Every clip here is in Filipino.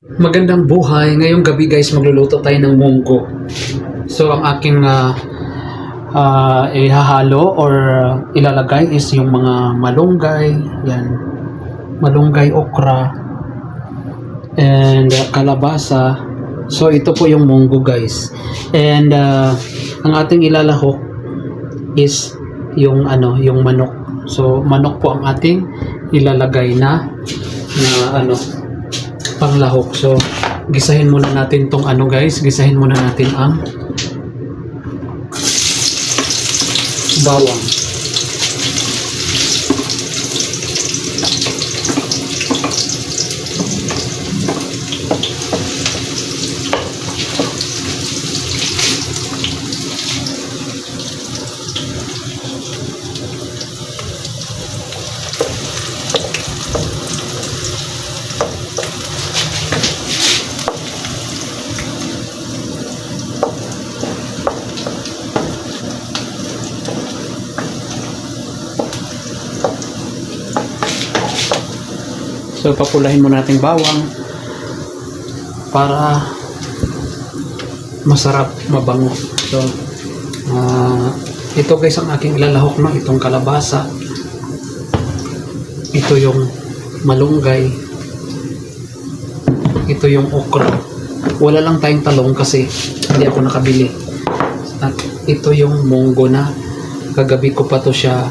Magandang buhay. Ngayong gabi guys, magluluto tayo ng munggo. So ang aking ah, ah, ihahalo or ilalagay is yung mga malunggay, yan. Malunggay, okra, and ah, kalabasa. So ito po yung munggo guys. And ah, ang ating ilalahok is yung ano, yung manok. So manok po ang ating ilalagay na na ano, panglahok. So, gisahin muna natin tong ano guys, gisahin muna natin ang bawang. So, papulahin muna natin bawang para masarap, mabango. So, ah, ito guys ang aking ilalahok no, itong kalabasa. Ito yung malunggay. Ito yung okra. Wala lang tayong talong kasi hindi ako nakabili. At ito yung munggo na kagabi ko pa to siya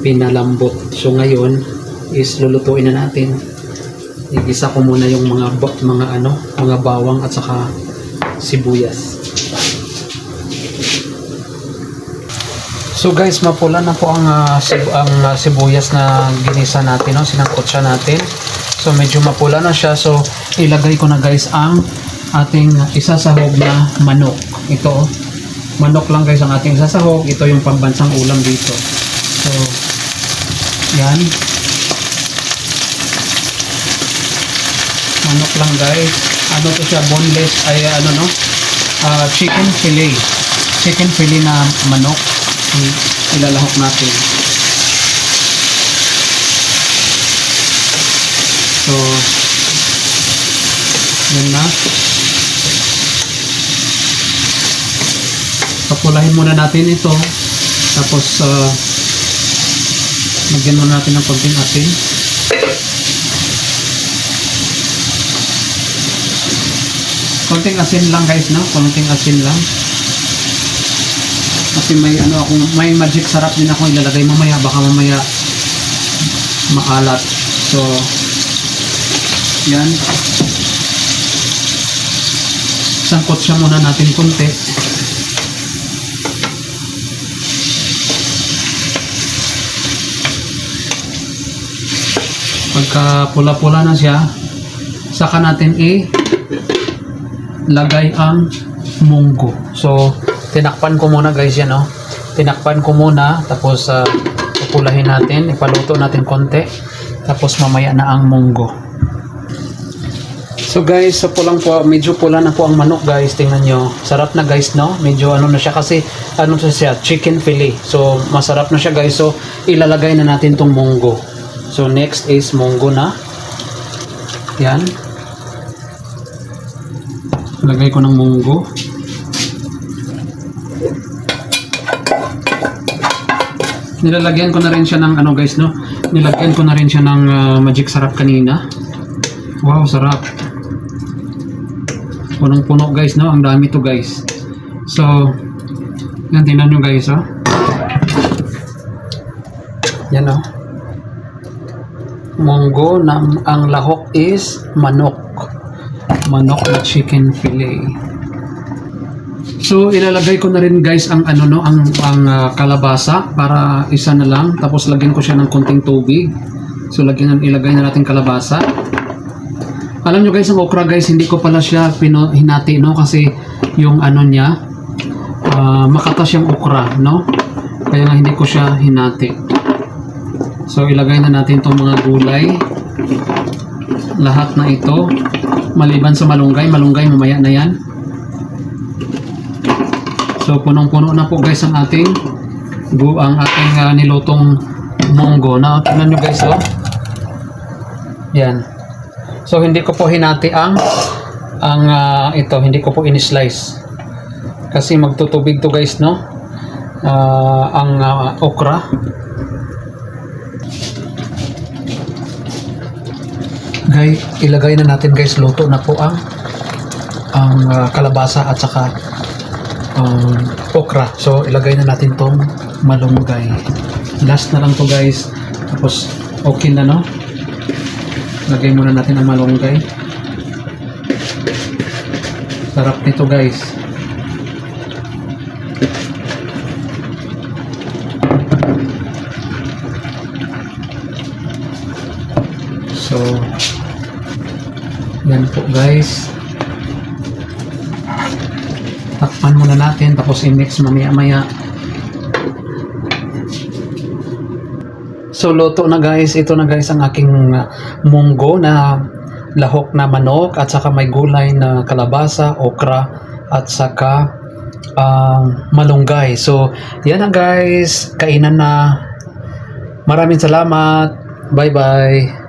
pinalambot. So ngayon is lulutuin na natin. Igisa ko muna yung mga mga ano, mga bawang at saka sibuyas. So guys, mapula na po ang sib- ang ah, sibuyas na ginisa natin, no? sinangkot siya natin. So medyo mapula na siya. So ilagay ko na guys ang ating isasahog na manok. Ito, manok lang guys ang ating isasahog. Ito yung pambansang ulam dito. So, yan. Manok lang guys. Ano to siya, boneless, ay ano no? Ah, chicken fillet. Chicken fillet na manok. Ilalahok natin. So, yan na. Papulahin muna natin ito. Tapos, ah, lagyan muna natin ng konting asin. Konting asin lang guys, no? Konting asin lang. Kasi may ano ako, may magic sarap din ako ilalagay mamaya. Baka mamaya maalat. So, yan. Sangkot siya muna natin konti. Pagka pula-pula na siya, saka natin i lagay ang munggo. So, tinakpan ko muna guys yan, no? Tinakpan ko muna, tapos uh, pupulahin natin, ipaluto natin konti, tapos mamaya na ang munggo. So guys, sa pulang po, medyo pula na po ang manok guys, tingnan nyo. Sarap na guys, no? Medyo ano na siya kasi, ano siya siya, chicken fillet. So, masarap na siya guys. So, ilalagay na natin tong munggo. So, next is munggo na. Yan. Lagay ko ng munggo. Nilalagyan ko na rin siya ng ano guys no. Nilagyan ko na rin siya ng ah, magic sarap kanina. Wow, sarap. Punong-puno guys no. Ang dami to guys. So, yan tingnan nyo guys oh. Yan oh. Munggo na ang lahok is manok manok na chicken fillet. So ilalagay ko na rin guys ang ano no ang ang ah, kalabasa para isa na lang tapos lagyan ko siya ng konting tubig. So lagyan ilagay na natin kalabasa. Alam nyo guys ang okra guys hindi ko pala siya pino, hinati no kasi yung ano niya ah, makatas yung okra no. Kaya nga hindi ko siya hinati. So ilagay na natin tong mga gulay lahat na ito maliban sa malunggay malunggay mamaya na yan so punong puno na po guys ang ating ang ating ah, nilutong munggo na tingnan nyo guys oh yan So hindi ko po hinati ang ang ah, ito, hindi ko po in-slice. Kasi magtutubig to guys, no? Ah, ang ah, okra. Guys, ilagay na natin guys, luto na po ang ang ah, kalabasa at saka um, okra. So ilagay na natin tong malunggay. Last na lang to guys. Tapos okay na no? Lagay muna natin ang malunggay. Sarap nito guys. So, yan po guys. Takpan muna natin tapos i-mix mamaya-maya. So luto na guys, ito na guys ang aking uh, munggo na lahok na manok at saka may gulay na kalabasa, okra at saka um, malunggay. So yan na guys, kainan na. Maraming salamat. Bye bye.